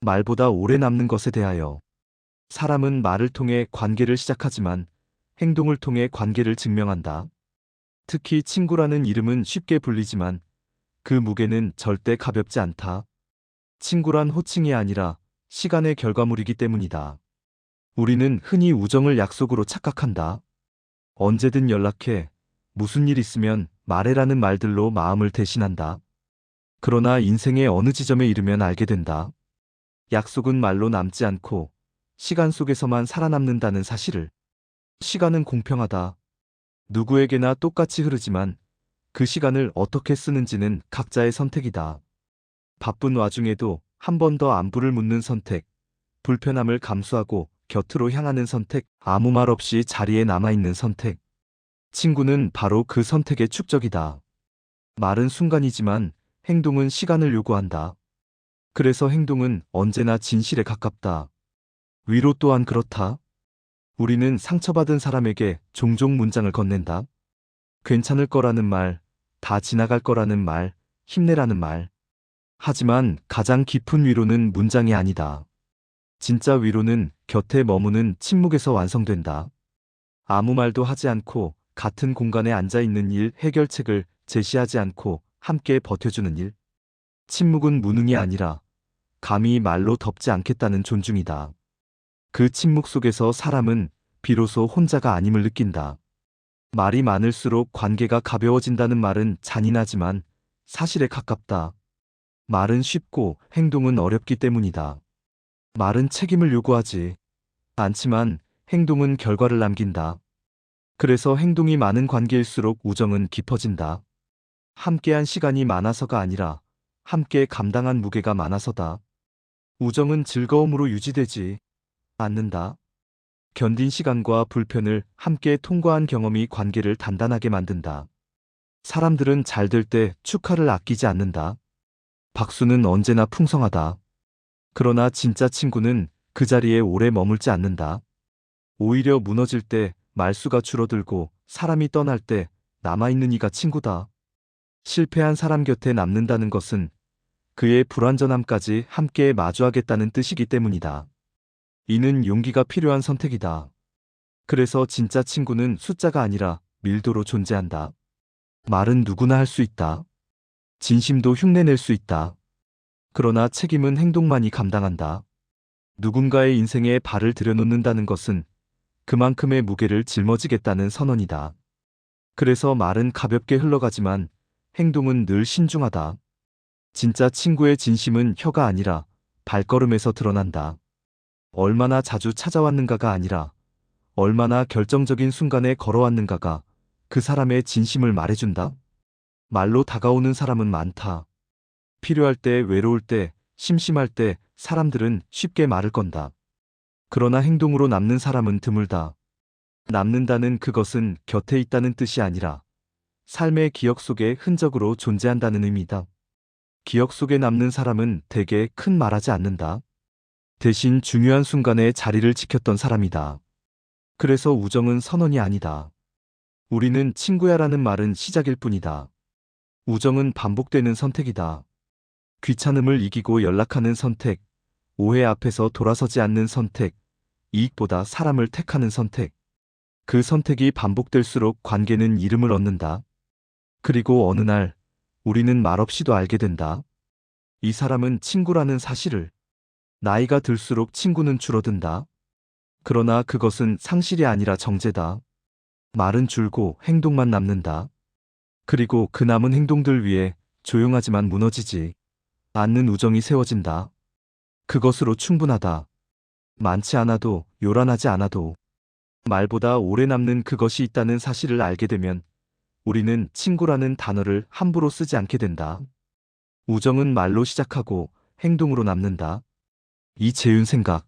말보다 오래 남는 것에 대하여. 사람은 말을 통해 관계를 시작하지만 행동을 통해 관계를 증명한다. 특히 친구라는 이름은 쉽게 불리지만 그 무게는 절대 가볍지 않다. 친구란 호칭이 아니라 시간의 결과물이기 때문이다. 우리는 흔히 우정을 약속으로 착각한다. 언제든 연락해, 무슨 일 있으면 말해라는 말들로 마음을 대신한다. 그러나 인생의 어느 지점에 이르면 알게 된다. 약속은 말로 남지 않고 시간 속에서만 살아남는다는 사실을. 시간은 공평하다. 누구에게나 똑같이 흐르지만 그 시간을 어떻게 쓰는지는 각자의 선택이다. 바쁜 와중에도 한 번 더 안부를 묻는 선택, 불편함을 감수하고 곁으로 향하는 선택, 아무 말 없이 자리에 남아있는 선택. 친구는 바로 그 선택의 축적이다. 말은 순간이지만 행동은 시간을 요구한다. 그래서 행동은 언제나 진실에 가깝다. 위로 또한 그렇다. 우리는 상처받은 사람에게 종종 문장을 건넨다. 괜찮을 거라는 말, 다 지나갈 거라는 말, 힘내라는 말. 하지만 가장 깊은 위로는 문장이 아니다. 진짜 위로는 곁에 머무는 침묵에서 완성된다. 아무 말도 하지 않고 같은 공간에 앉아 있는 일 해결책을 제시하지 않고 함께 버텨주는 일. 침묵은 무능이 아니라 감히 말로 덮지 않겠다는 존중이다. 그 침묵 속에서 사람은 비로소 혼자가 아님을 느낀다. 말이 많을수록 관계가 가벼워진다는 말은 잔인하지만 사실에 가깝다. 말은 쉽고 행동은 어렵기 때문이다. 말은 책임을 요구하지 않지만 행동은 결과를 남긴다. 그래서 행동이 많은 관계일수록 우정은 깊어진다. 함께한 시간이 많아서가 아니라 함께 감당한 무게가 많아서다. 우정은 즐거움으로 유지되지 않는다. 견딘 시간과 불편을 함께 통과한 경험이 관계를 단단하게 만든다. 사람들은 잘 될 때 축하를 아끼지 않는다. 박수는 언제나 풍성하다. 그러나 진짜 친구는 그 자리에 오래 머물지 않는다. 오히려 무너질 때 말수가 줄어들고 사람이 떠날 때 남아있는 이가 친구다. 실패한 사람 곁에 남는다는 것은 그의 불완전함까지 함께 마주하겠다는 뜻이기 때문이다. 이는 용기가 필요한 선택이다. 그래서 진짜 친구는 숫자가 아니라 밀도로 존재한다. 말은 누구나 할 수 있다. 진심도 흉내낼 수 있다. 그러나 책임은 행동만이 감당한다. 누군가의 인생에 발을 들여놓는다는 것은 그만큼의 무게를 짊어지겠다는 선언이다. 그래서 말은 가볍게 흘러가지만 행동은 늘 신중하다. 진짜 친구의 진심은 혀가 아니라 발걸음에서 드러난다. 얼마나 자주 찾아왔는가가 아니라 얼마나 결정적인 순간에 걸어왔는가가 그 사람의 진심을 말해준다. 말로 다가오는 사람은 많다. 필요할 때, 외로울 때, 심심할 때 사람들은 쉽게 말을 건다. 그러나 행동으로 남는 사람은 드물다. 남는다는 그것은 곁에 있다는 뜻이 아니라 삶의 기억 속에 흔적으로 존재한다는 의미다. 기억 속에 남는 사람은 대개 큰 말하지 않는다. 대신 중요한 순간에 자리를 지켰던 사람이다. 그래서 우정은 선언이 아니다. 우리는 친구야라는 말은 시작일 뿐이다. 우정은 반복되는 선택이다. 귀찮음을 이기고 연락하는 선택, 오해 앞에서 돌아서지 않는 선택, 이익보다 사람을 택하는 선택. 그 선택이 반복될수록 관계는 이름을 얻는다. 그리고 어느 날, 우리는 말없이도 알게 된다. 이 사람은 친구라는 사실을. 나이가 들수록 친구는 줄어든다. 그러나 그것은 상실이 아니라 정제다. 말은 줄고 행동만 남는다. 그리고 그 남은 행동들 위에 조용하지만 무너지지 않는 우정이 세워진다. 그것으로 충분하다. 많지 않아도 요란하지 않아도 말보다 오래 남는 그것이 있다는 사실을 알게 되면 우리는 친구라는 단어를 함부로 쓰지 않게 된다. 우정은 말로 시작하고 행동으로 남는다. 이재윤 생각